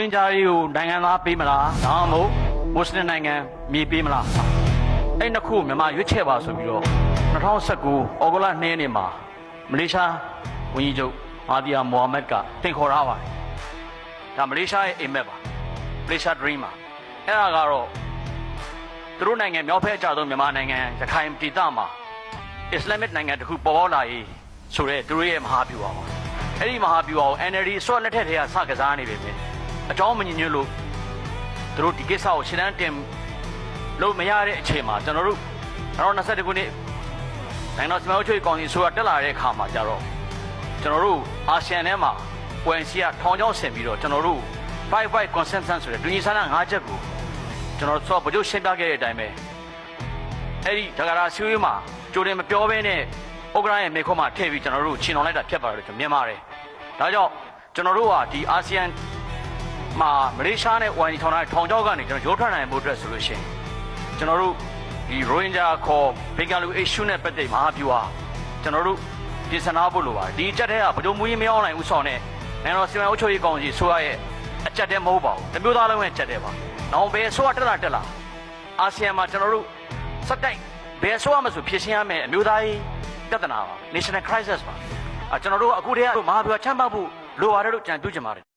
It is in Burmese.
ဟင်ဂျာတွေကိုနိုင်ငံသားပေးမလားဒါမှမဟုတ်မွတ်စလင်နိုင်ငံမြေပေးမလားအဲ့နှစ်ခုကိုမြန်မာရွေးချယ်ပါဆိုပြီးတော့2019ဩဂုတ်လ2ရက်နေ့မှာမလေးရှားဝန်ကြီးချုပ်မာဒီယာမိုဟာမက်ကတင်ခေါ်ထားပါတယ်ဒါမလေးရှားရဲ့အိမ်မက်ပါမလေးရှား dream ပါအဲ့ဒါကတော့သူတို့နိုင်ငံမြောက်ဖက်အကြဆုံးမြန်မာနိုင်ငံရခိုင်ဒေသမှာအစ္စလာမစ်နိုင်ငံတစ်ခုပေါ်ပေါက်လာရေးဆိုတဲ့သူတို့ရဲ့မဟာဗျူဟာပါအဲ့ဒီမဟာဗျူဟာကို NLD အစောလက်ထက်တည်းကစကစားနေပေမယ့် အကြောင်းမညင်ညွတ်လို့သူတို့ဒီကိစ္စကိုရှင်းတန်းတင်လို့မရတဲ့အချိန်မှာကျွန်တော်တို့2021ခုနှစ်နိုင်ငံတော်စီမံအုပ်ချုပ်ရေးကောင်စီဆိုတာတက်လာတဲ့အခါမှာကြတော့ကျွန်တော်တို့အာဆီယံထဲမှာပွင့်စီကထောင်ချောင်းဆင်ပြီးတော့ကျွန်တော်တို့55 consensus ဆိုတဲ့ဒူညီဆန္ဒ၅ချက်ကိုကျွန်တော်ဆိုဗကြုတ်ရှင်းပြခဲ့တဲ့အတိုင်းပဲအဲ့ဒီဒဂရာဆွေးမှာကြိုတင်မပြောဘဲနဲ့ဥက္ကရာရဲ့မေခွန်းမှာထည့်ပြီးကျွန်တော်တို့ချင်တော်လိုက်တာဖြစ်ပါတယ်လို့ကျွန်တော်မြင်ပါတယ်ဒါကြောင့်ကျွန်တော်တို့ကဒီအာဆီယံ မှာမလေးရှားနဲ့ဝိုင်းထောင်ထားတဲ့ထောင်ချောင်းကနေကျွန်တော်ရိုးထွက်နိုင်ဖို့အတွက်ဆိုလို့ရှိရင်ကျွန်တော်တို့ဒီရိုဟင်ဂျာခေါ်ဘင်္ဂါလူ issue နဲ့ပတ်သက်မဟာဗျူဟာကျွန်တော်တို့ပြင်ဆင်ထားဖို့လိုပါတယ်ဒီအချက်တည်းကဗကြုံမူကြီးမရောက်နိုင်ဦးဆောင်တဲ့နိုင်ငံတော်စီမံအုပ်ချုပ်ရေးကောင်စီဆိုရရဲ့အချက်တည်းမဟုတ်ပါဘူးတမျိုးသားလုံးရဲ့အချက်တည်းပါနောက်ဘယ်ဆိုရတက်လာတက်လာအာဆီယံမှာကျွန်တော်တို့စက်တိုက်ဘယ်ဆိုရမဆိုဖြစ်ရှင်းရမယ်အမျိုးသားရေးပြဿနာပါ national crisis ပါအကျွန်တော်တို့အခုတည်းကမဟာဗျူဟာချမ်းပဖို့လိုပါတယ်လို့ကြံပြုချင်ပါတယ်